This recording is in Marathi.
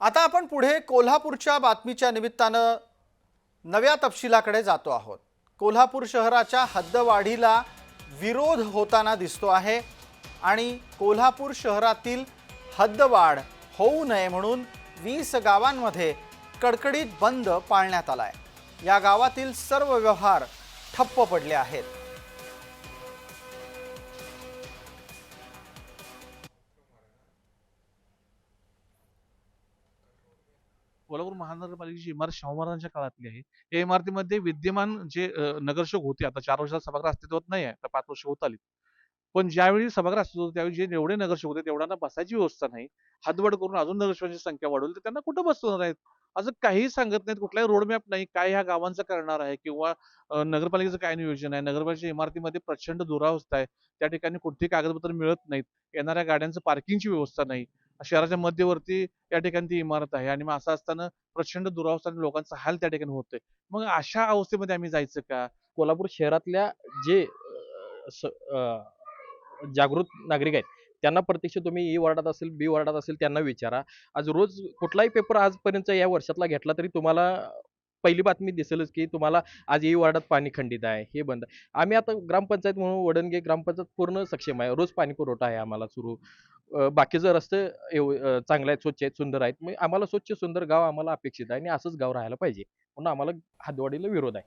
आता आपण पुढे कोल्हापूरच्या बातमीच्या निमित्तानं नव्या तपशिलाकडे जातो आहोत. कोल्हापूर शहराच्या हद्दवाढीला विरोध होताना दिसतो आहे आणि कोल्हापूर शहरातील हद्दवाढ होऊ नये म्हणून वीस गावांमध्ये कडकडीत बंद पाळण्यात आलाय. या गावातील सर्व व्यवहार ठप्प पडले आहेत. कोल्हापूर महानगरपालिकेची इमारत शाहू महाराजांच्या काळातली आहे. या इमारतीमध्ये विद्यमान जे नगरसेवक होते आता चार वर्षात सभागृह अस्तित्वात नाही आहे तर पाच वर्ष होत आली पण ज्यावेळी सभागृह अस्तित्वात त्यावेळी जे एवढे नगरसेवक होते तेवढ्यांना बसायची व्यवस्था नाही. हातवड करून अजून नगरसेवकांची संख्या वाढवली तर त्यांना कुठं बसवणार आहेत? असं काहीही सांगत नाहीत कुठलाही रोडमॅप नाही काय ह्या गावांचं करणार आहे किंवा नगरपालिकेचं काय नियोजन आहे? नगरपालिकेच्या इमारतीमध्ये प्रचंड दुरावस्था आहे. त्या ठिकाणी कोणतेही कागदपत्र मिळत नाहीत. येणाऱ्या गाड्यांचं पार्किंगची व्यवस्था नाही. शहराच्या मध्यवर्ती या ठिकाणी ती इमारत आहे आणि मग असं असताना प्रचंड दुरावस्था आणि लोकांचा हाल त्या ठिकाणी होतोय. मग अशा अवस्थेमध्ये आम्ही जायचं का? कोल्हापूर शहरातल्या जे जागृत नागरिक आहेत त्यांना प्रत्यक्ष तुम्ही ई वॉर्डात असेल बी वॉर्डात असेल त्यांना विचारा. आज रोज कुठलाही पेपर आजपर्यंत या वर्षातला घेतला तरी तुम्हाला पहिली बातमी दिसेलच की तुम्हाला आज ई वॉर्डात पाणी खंडित आहे हे बंद. आहे. आम्ही आता ग्रामपंचायत म्हणून वडणगे ग्रामपंचायत पूर्ण सक्षम आहे रोज पाणी पुरवठा आहे आम्हाला सुरू. बाकीचं रस्ते एव- चांगले आहेत स्वच्छ आहेत सुंदर आहेत मग आम्हाला स्वच्छ सुंदर गाव आम्हाला अपेक्षित आहे आणि असंच गाव राहायला पाहिजे. म्हणून आम्हाला हातवाडीला विरोध आहे.